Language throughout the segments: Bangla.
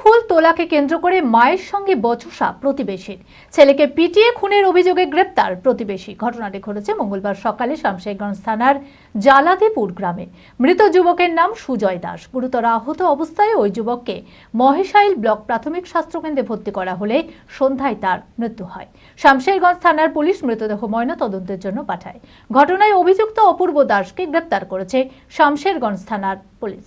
ফুল তোলাকে কেন্দ্র করে মায়ের সঙ্গে বচসা প্রতিবেশীর। ছেলেকে পিটিয়ে খুনের অভিযোগে গ্রেপ্তার প্রতিবেশী। ঘটনাটি ঘটেছে মঙ্গলবার সকালে শামশেরগঞ্জ থানার জালাদিপুর গ্রামে। মৃত যুবকের নাম সুজয় দাস। গুরুতর আহত অবস্থায় ওই যুবককে মহেশাইল ব্লক প্রাথমিক স্বাস্থ্যকেন্দ্রে ভর্তি করা হলে সন্ধ্যায় তার মৃত্যু হয়। শামশেরগঞ্জ থানার পুলিশ মৃতদেহ ময়না তদন্তের জন্য পাঠায়। ঘটনায় অভিযুক্ত অপূর্ব দাসকে গ্রেপ্তার করেছে শামশেরগঞ্জ থানার পুলিশ।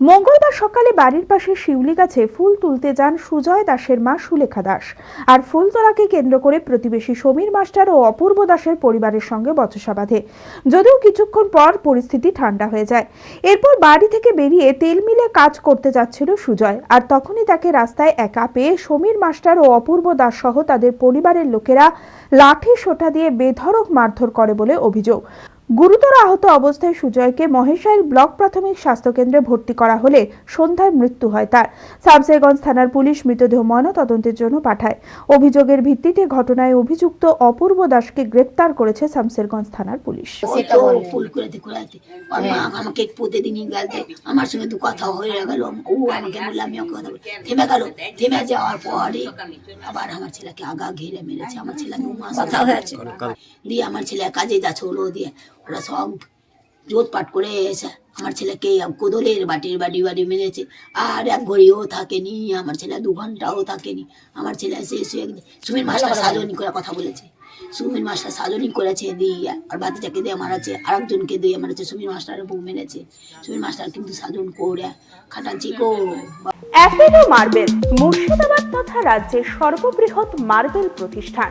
মঙ্গলবার সকালে বাড়ির পাশে শিউলি গাছে ফুল তুলতে যান সুজয় দাসের মা সুলেখা দাস। আর ফুল তোলাকে কেন্দ্র করে প্রতিবেশী সমীর মাস্টার ও অপূর্ব দাসের পরিবারের সঙ্গে বচসা বাঁধে। যদিও কিছুক্ষণ পর পরিস্থিতি ঠান্ডা হয়ে যায়। এরপর বাড়ি থেকে বেরিয়ে তেল মিলে কাজ করতে যাচ্ছিল সুজয়। আর তখনই তাকে রাস্তায় একা পেয়ে সমীর মাস্টার ও অপূর্ব দাস সহ তাদের পরিবারের লোকেরা লাঠি সোটা দিয়ে বেধড়ক মারধর করে বলে অভিযোগ। গুরুতর আহত অবস্থায় সুজয়কে মহেশাইল ব্লক প্রাথমিক স্বাস্থ্যকেন্দ্রে ভর্তি করা হলে সন্ধ্যায় মৃত্যু হয় তার। শামসেরগঞ্জ থানার পুলিশ মৃতদেহ ময়নাতদন্তের জন্য পাঠায়। অভিযোগের ভিত্তিতে ঘটনায় অভিযুক্ত অপূর্ব দাসকে গ্রেপ্তার করেছে শামসেরগঞ্জ থানার পুলিশ। আমাকে প্রতিদিনই গেলতে আমার সঙ্গে তো কথা হয়ে গেল। ও আমাকে বললে আমি ওকে কথা থেমে গেল। থেমে যাওয়ার পরে আবার আমার ছেলেকে আগা ঘিরে মেরেছে। আমার ছেলে দু মাস কথা হয়েছে। দিয়ে আমার ছেলে কাজে যাচ্ছে হলো দিয়ে। ওরা সব জোত পাট করে এসে আমার ছেলেকে কোদলের বাটির বাড়ি বাড়ি মেরেছে। আর এক ঘড়িও থাকেনি আমার ছেলে দু ঘন্টাও থাকেনি। আমার ছেলে এসে এসে সুমির মাস্টার সাজনি করে কথা বলেছে। সুমির মাস্টার সাজনি করেছে দিয়ে আর বাতিটাকে দিয়ে মারাচ্ছে আর একজনকে দিয়ে মারাচ্ছে সুমির মাস্টারের বউ মেরেছে। সুমির মাস্টার কিন্তু সাজন করে খাটাচ্ছি গো। অ্যাপেলো মার্বেল মুর্শিদাবাদ তথা রাজ্যের সর্ববৃহৎ মার্বেল প্রতিষ্ঠান।